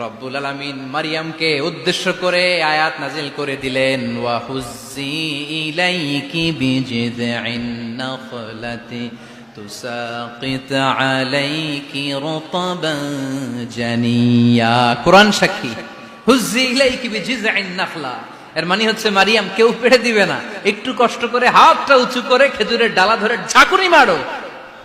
রব্বুল আলামিন মারিয়ামকে উদ্দেশ্য করে আয়াত নাজিল করে দিলেন কোরআন এর মানে হচ্ছে মারিয়াম কেউ পেড়ে দিবে না। একটু কষ্ট করে হাতটা উঁচু করে খেজুরের ডালা ধরে ঝাঁকুনি মারো।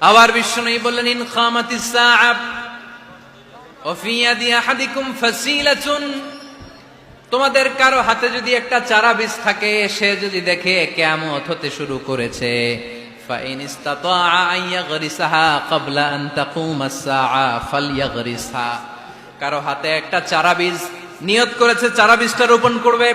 আবার বিশ্ব নবী বললেন, ইন খামাতি সাআব ওফিয়াদি আহাদিকুম ফাসিলাতুন। তোমাদের কারও হাতে যদি একটা চারা বীজ থাকে, সে যদি দেখে কিয়ামত হতে শুরু করেছে। কারও হাতে একটা চারা বীজ, নিয়ত করেছে, চারা বীজটা রোপণ করবে।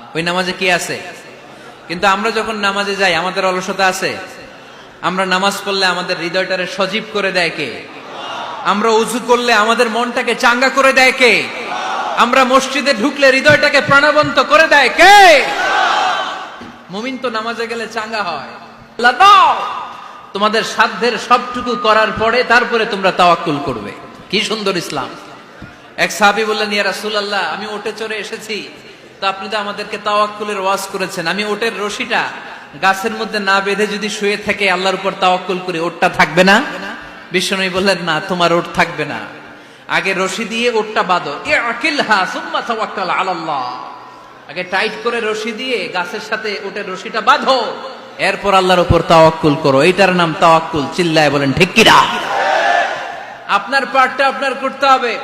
ওই নামাজে কি আছে? কিন্তু আমরা যখন নামাজে যাই, আমাদের অলসতা আছে? আমরা নামাজ পড়লে আমাদের হৃদয়টারে সজীব করে দেয় কে? আমরা উজু করলে আমাদের মনটাকে চাঙ্গা করে দেয় কে? আমরা মসজিদে ঢুকলে হৃদয়টাকে প্রাণবন্ত করে দেয় কে? মুমিন তো নামাজে গেলে চাঙ্গা হয়। তোমাদের সাধ্যের সবটুকু করার পরে তারপরে তোমরা তাওয়াক্কুল করবে। কি সুন্দর ইসলাম। এক সাহাবী বললেন, ইয়া রাসূলুল্লাহ, আমি ওটে চড়ে এসেছি। তো আপনি তো আমাদেরকে তাওয়াক্কুলের ওয়াজ করেছেন। আমি ওটের রশিটা গাছের মধ্যে না বেঁধে যদি শুয়ে থাকে, আল্লাহর উপর তাওয়াক্কুল করি, ওটটা থাকবে না? বিশ্বনবী বললেন, না, তোমার ওট থাকবে না। আগে রশি দিয়ে ওটটা বাঁধো। এ আকিলহা সুম্মা তাওয়াক্কাল আলাল্লাহ। আগে টাইট করে রশি দিয়ে গাছের সাথে ওটের রশিটা বাঁধো। এরপর আল্লাহর উপর তাওয়াক্কুল করো। এটার নাম তাওয়াক্কুল। চিল্লায় বলেন, ঠিক কিনা আপনার পার্টটা আপনার করতে হবে।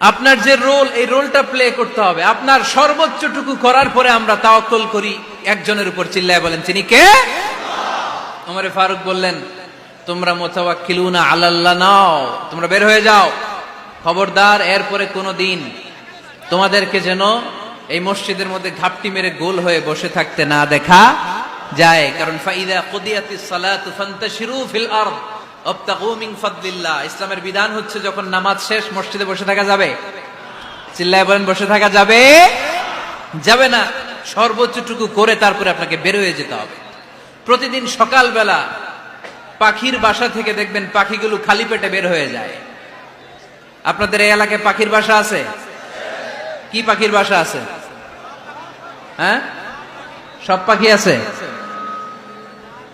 আপনার যে রোল, এই রোলটা প্লে করতে হবে। আপনার সর্বোচ্চটুকু করার পরে আমরা তাওয়াক্কুল করি। একজনের উপর চিল্লায় বলেন, তিনি কে? ওমরে ফারুক বললেন, তোমরা মোতাওয়াক্কিলুনা আলাল্লাহ নাও, তোমরা বের হয়ে যাও। খবরদার, এরপরে কোনো দিন তোমাদেরকে যেন এই মসজিদের মধ্যে ঘাপটি মেরে গোল হয়ে বসে থাকতে না দেখা যায়। কারণ ফাইদা কুদিয়াতিস সালাতু ফান্তাশিরু ফিল আরদ। ইসলামের বিধান হচ্ছে যখন নামাজ শেষ, মসজিদে বসে থাকা যাবে। চিল্লায় বলেন, বসে থাকা যাবে? যাবে না। সর্বোচ্চটুকু করে তারপরে আপনাকে বের হয়ে যেতে হবে। প্রতিদিন সকালবেলা পাখির বাসা থেকে দেখবেন পাখিগুলো খালি পেটে বের হয়ে যায়। আপনাদের এই এলাকায় পাখির বাসা আছে? কি পাখির বাসা আছে? হ্যাঁ? সব পাখি আছে?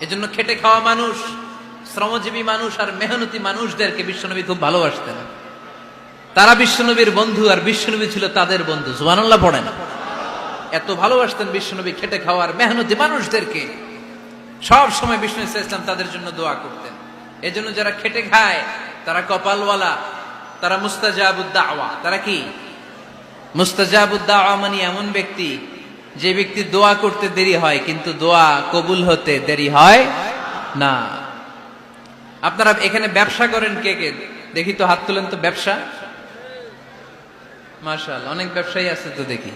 এজন্য খেটে খাওয়া মানুষ, শ্রমজীবী মানুষ আর মেহনতি মানুষদেরকে বিশ্বনবী খুব ভালোবাসতেন। তারা বিশ্বনবীর বন্ধু আর বিশ্বনবী ছিল তাদের বন্ধু জুবানাল্লাহ পড়েন। এত ভালোবাসতেন বিশ্বনবী খেটে খাওয়ার মেহনতি মানুষদেরকে। সব সময় বিষ্ণু ইসলাম তাদের জন্য দোয়া করতেন। এজন্য যারা খেটে খায়, তারা কপালওয়ালা, তারা মুস্তাজাবুদ্দাওয়া তারা কি? মুস্তাজাবুদ্দাওয়া মানে এমন ব্যক্তি যে ব্যক্তি দোয়া করতে দেরি হয়, কিন্তু দোয়া কবুল হতে দেরি হয় না। আপনারা এখানে ব্যবসা করেন কে কে? দেখি তো হাত তুলেন তো ব্যবসা। মার্শাল অনেক ব্যবসায়ী আছে তো দেখি।